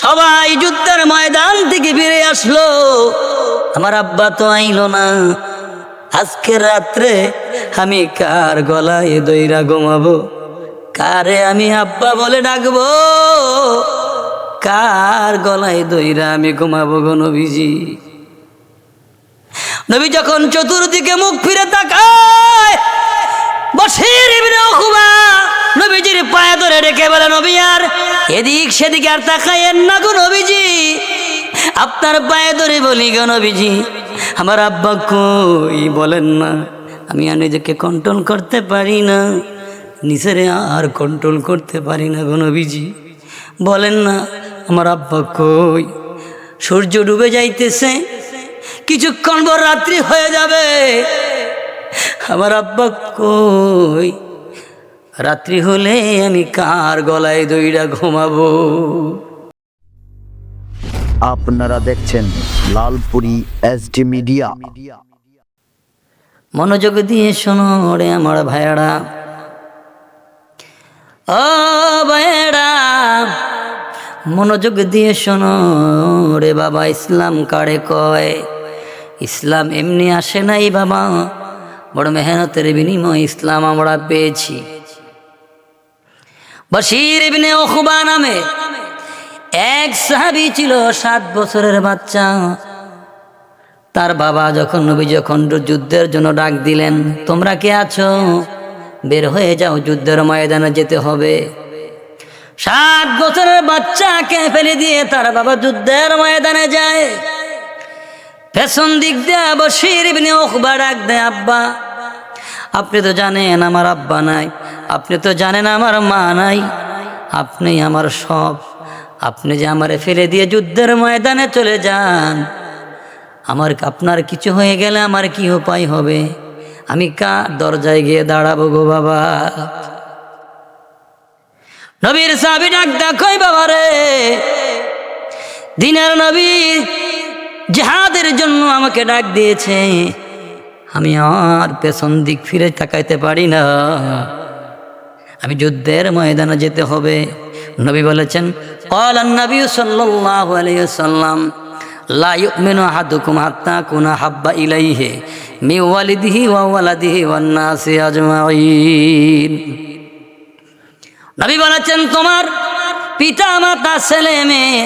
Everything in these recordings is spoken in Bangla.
সবাই যুদ্ধের ময়দান থেকে ফিরে আসলো। আমার আব্বা তো আইলো না। আজকে রাত্রে আমি কার গলায় দইরা ঘুমাবো? কারে আমি আব্বা বলে ডাকবো? কার গলায় দইরা আমি ঘুমাবো গো নবীজি? নবী যখন চতুর্দিকে মুখ ফিরে তাকায় বসির নবীজির পায়ে ধরে রেখে বলে, নবী আর এদিক সেদিকে আর তাকায়েন না গো নবীজি। আপনার পায়ে ধরে বলি গো নবীজি, আমার আব্বা কই বলেন না, আমি আর নিজেকে কন্ট্রোল করতে পারি না, নিজের আর কন্ট্রোল করতে পারি না গো নবীজি। বলেন না, আমার আব্বা কই, সূর্য ডুবে যাইতেছে, কিছুক্ষণ পর রাত্রি হয়ে যাবে, আমার আব্বা কই রাত্রি হলে আমি কার গলায় দইরা ঘুমাবো? আপনারা দেখছেন লালপুরি এসডি মিডিয়া। মনোযোগ দিয়ে শোনো রে আমার ভাইয়ারা। ও ভাইয়ারা মনোযোগ দিয়ে শোনো রে বাবা ইসলাম কারে কয়? ইসলাম এমনি আসে নাই বাবা বড় মেহনতের বিনিময় ইসলাম আমরা পেয়েছি। বশির ইবনে ওখবা নামে এক সাহাবি ছিল, সাত বছরের বাচ্চা। তার বাবা যখন নবী যখন যুদ্ধের জন্য ডাক দিলেন, তোমরা কে আছো? বের হয়ে যাও, যুদ্ধের ময়দানে যেতে হবে। সাত বছরের বাচ্চাকে ফেলে দিয়ে তার বাবা যুদ্ধের ময়দানে যায়। পেছন দিক দিয়ে বসির ইবনে উকবা ডাক দেয়, আব্বা আপনি তো জানেন আমার আব্বা নাই, আপনি তো জানেন আমার মা নাই। আপনি আমার সব, আপনি যে আমারে ফেলে দিয়ে যুদ্ধের ময়দানে চলে যান। আমার আপনার কিছু হয়ে গেলে আমার কি উপায় হবে? আমি কার দরজায় গিয়ে দাঁড়াবো গো বাবা? নবীর সাবি ডাক দেখই বাবা রে। দিনের নবী জেহাদের জন্য আমাকে ডাক দিয়েছে। আমি আর পেছন দিক ফিরে তাকাইতে পারি না। আমি যুদ্ধের ময়দানে যেতে হবে। নবী বলেছেন কলান নবী সাল্লাহ আলিয়াল্লাম হাব্বা মি ওয়ালাদিহি নবী বলেছেন, তোমার পিতা, মাতা মেয়ে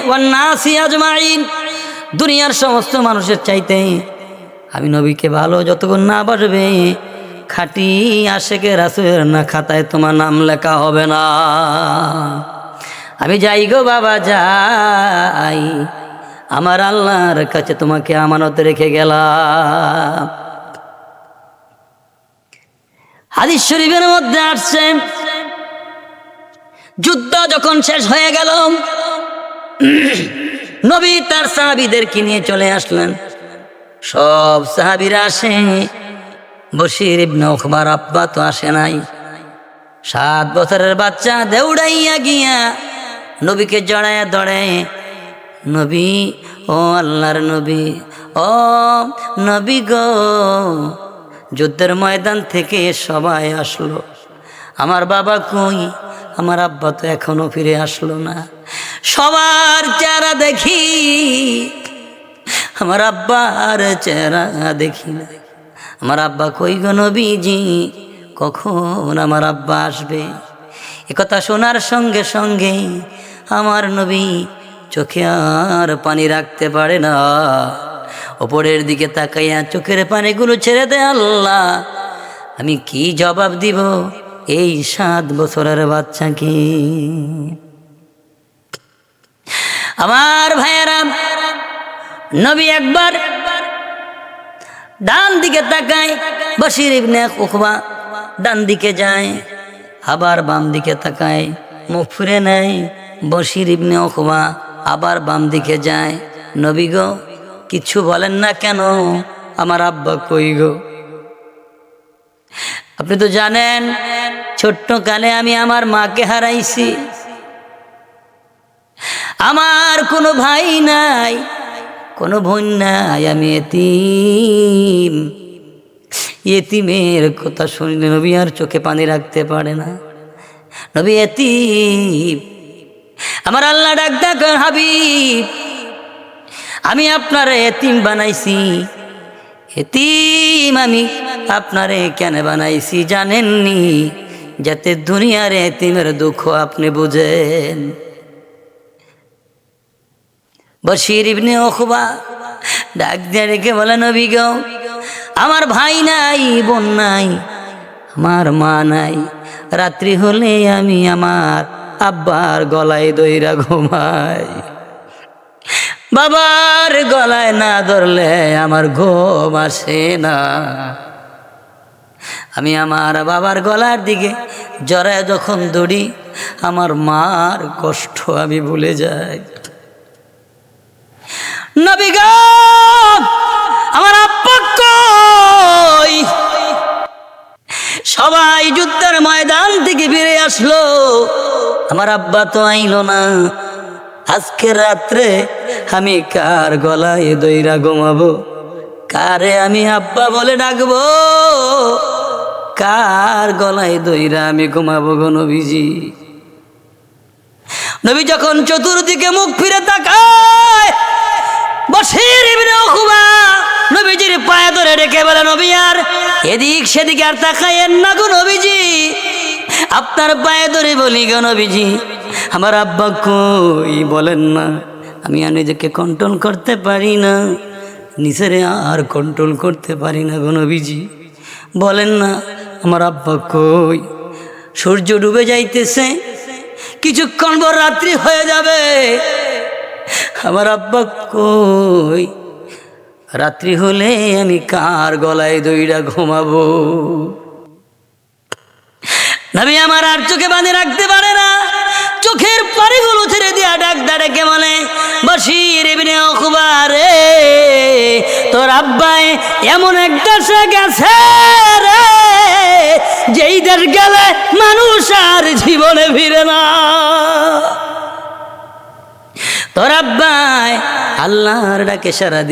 দুনিয়ার সমস্ত মানুষের চাইতে আমি নবীকে ভালো যতক্ষণ না বাসবে খাটি আশেকে রাসুলের না খাতায় তোমার নাম লেখা হবে না। আমি যাই গো বাবা, যাই। আমার আল্লাহর কাছে তোমাকে আমানত রেখে গেলাম। হাদিস শরীফের মধ্যে আসছে, যুদ্ধ যখন শেষ হয়ে গেল, নবী তার সাহাবিদেরকে নিয়ে চলে আসলেন। সব সাহাবিরা আসে। বসির ইবনে উখবার আব্বা তো আসে নাই। সাত বছরের বাচ্চা দেউড়াইয়া গিয়া নবীকে জড়াইয়া ধরে। নবী, ও আল্লাহর নবী, ও নবী গো। যুদ্ধের ময়দান থেকে সবাই আসলো। আমার বাবা কই? আমার আব্বা তো এখনও ফিরে আসলো না। সবার চেহারা দেখি। আমার আব্বার চেহারা দেখি না আমার আব্বা কই গো নবীজি? কখন আমার আব্বা আসবে? একথা শোনার সঙ্গে সঙ্গে আমার নবী চোখে আর পানি রাখতে পারে না। ওপরের দিকে তাকাইয়া চোখের পানিগুলো ছেড়ে দে আল্লাহ। আমি কি জবাব দিব এই সাত বছরের বাচ্চাকে? আমার ভাইয়েরা নবী একবার ডান দিকে তাকায় বসির ইবনে উখবা ডান দিকে যায়, আবার বাম দিকে তাকায়, মুখ ফুরে নেয় বসির ইবনে উখবা আবার বাম দিকে যায়, নবী গো, কিছু বলেন না কেন? আমার আব্বা কই গো? আপনি তো জানেন, ছোট্ট কালে আমি আমার মাকে হারাইছি। আমার কোনো ভাই নাই কোনো বোন নাই আমি এতিম। এতিমের কথা শুনলে নবী আর চোখে পানি রাখতে পারে না। নবী এতিম। আমার আল্লাহ ডাক ডাক, হাবিব, আমি আপনার এতিম বানাইছি। এতিম আমি আপনারে কেন বানাইছি জানেননি? যাতে দুনিয়ার এতিমের দুঃখ আপনি বুঝেন। বশির ইবনে অখবা ডাক দিয়ে রেখে বলে, নবী গো, আমার ভাই নাই, বোন নাই, আমার মা নাই। রাত্রি হলে আমি আমার আব্বার গলায় দইরা ঘুমাই। বাবার গলায় না ধরলে আমার ঘুম আসে না। আমি আমার বাবার গলার দিকে জড়ায় যখন দৌড়ি, আমার মার কষ্ট আমি ভুলে যাই। নবী আমার কই? সবাই যুদ্ধের ময়দান থেকে ফিরে আসলো। আমার আব্বা তো আইলো না। আজকে রাত্রে আমি কার গলায় দইরা ঘুমাবো? কারে আমি আব্বা বলে ডাকবো? কার গলায় দইরা আমি ঘুমাবো গো নবীজি? নবী যখন চতুর্দিকে মুখ ফিরে তাকায় বসির ইবনে উকবা নবীজির পায়ে ধরে রেখে বলে, নবী আর এদিক সেদিকে আর তাকায়েন না গো নবীজি। আপনার পায়ে ধরে বলি গো নবীজি, আমার আব্বা কই বলেন না, আমি আর নিজেকে কন্ট্রোল করতে পারি না, নিজের আর কন্ট্রোল করতে পারি না গো নবীজি। বলেন না, আমার আব্বা কই? সূর্য ডুবে যাইতেছে, কিছুক্ষণ পর রাত্রি হয়ে যাবে আমার আব্বা কই? রাত্রি হলে আমি কার গলায় দইরা ঘুমাবো? নবী আমার আর চোখে বাঁধে রাখতে পারে না। চোখের পানিগুলো ছেড়ে দিয়া ডাক দাঁড়াকে বলে, বসির এবিনে রে, তোর আব্বাই এমন এক দেশে গেছে রে, যেই দেশ গেলে মানুষ আর জীবনে ফিরে না। তোর আব্বাই আল্লাহর ডাকে সারা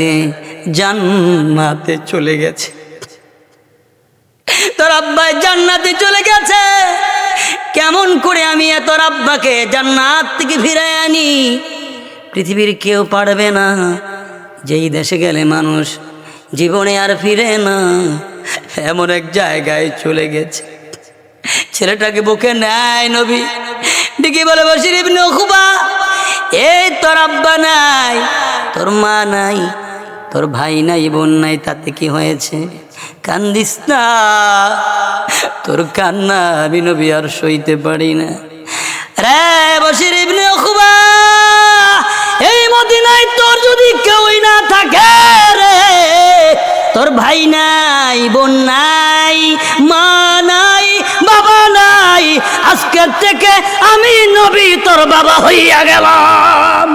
জান্নাতে চলে গেছে। তোর আব্বাই জান্নাতে চলে গেছে। কেমন করে আমি তোর আব্বাকে জান্নাত থেকে ফিরে আনি? পৃথিবীর কেউ পারবে না। যেই দেশে গেলে মানুষ জীবনে আর ফিরে না। এমন এক জায়গায় চলে গেছে। ছেলেটাকে বুকে নেয় নবী। ডিকি বলে বসির ইবনে মা নাই, তোর ভাই নাই, বোন নাই, তাতে কি হয়েছে? কান্দিস না। তোর কান্না আমি নবী আর সইতে পারি না। রে বসির ইবনে উকবা, এই মদিনায় তোর যদি কেউই না থাকে রে, তোর ভাই নাই, বোন নাই, মা নাই, বাবা নাই, আজকের থেকে আমি নবী, তোর বাবা হইয়া গেলাম।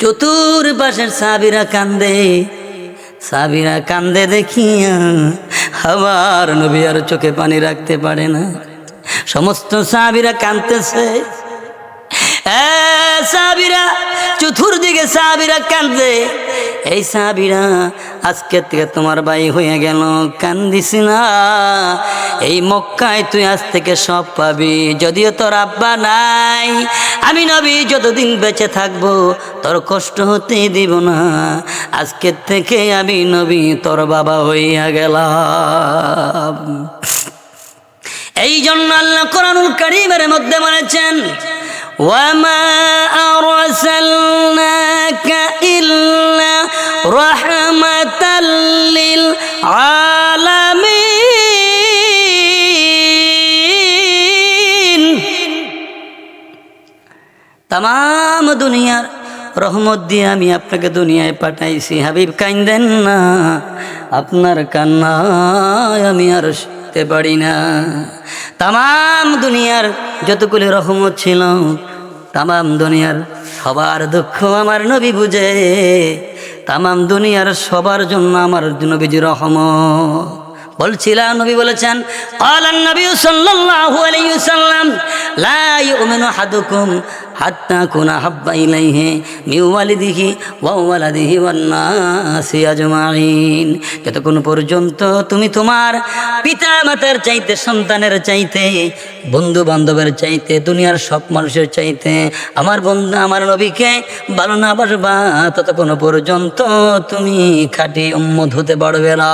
চতুর্পাশের সাবিরা কান্দে সাবিরা কান্দে দেখিয়া আবার নবী আর চোখে পানি রাখতে পারে না। সমস্ত সাবিরা কান্দতেছে এ সাবিরা চতুর্দিকে সাবিরা কান্দে এই সাবিরা আজকের থেকে তোমার ভাই হয়ে গেল, কান্দিস না। এই মক্কায় তুই আজ থেকে সব পাবি, যদিও তোর আব্বা নাই। আমি নবী, যতদিন বেঁচে থাকব, তোর কষ্ট হতে দিব না। আজকের থেকে আমি নবী, তোর বাবা হইয়া গেলাম। এই জন্য আল্লাহ কোরআনুল করিমের মধ্যে বলেছেন আরসালনাকা ইল্লা রাহমাতাল লিল আলামিন তাম দুনিয়ার রহমত দিয়ে আমি আপনাকে দুনিয়ায় পাঠাইছি হাবিব কাইন্দেন না আপনার কান্নায় আমি আর শুতে পারি না। তাম দুনিয়ার যতগুলি রহমত ছিল তাম দুনিয়ার সবার দুঃখ আমার নবী বুঝে। তাম দুনিয়ার সবার জন্য আমার নবীজি রহমত। বলছিলাম, নবী বলেছেন আলান নবী সাল্লাল্লাহু আলাইহি ওয়াসাল্লাম, লা ইউমিনু আহাদুকুম হাত্তা কুনা হাব্বা ইলাইহি মিন ওয়ালিদিহি ওয়া ওয়ালাদিহি ওয়ান নাসি আজমাইন। যতক্ষণ পর্যন্ত তুমি তোমার পিতা মাতার চাইতে, সন্তানের চাইতে বন্ধু বান্ধবের চাইতে, দুনিয়ার সব মানুষের চাইতে আমার বন্ধু, আমার নবীকে ভালো না বাসবা, ততক্ষণ পর্যন্ত তুমি খাঁটি উম্মত হতে পারবে না।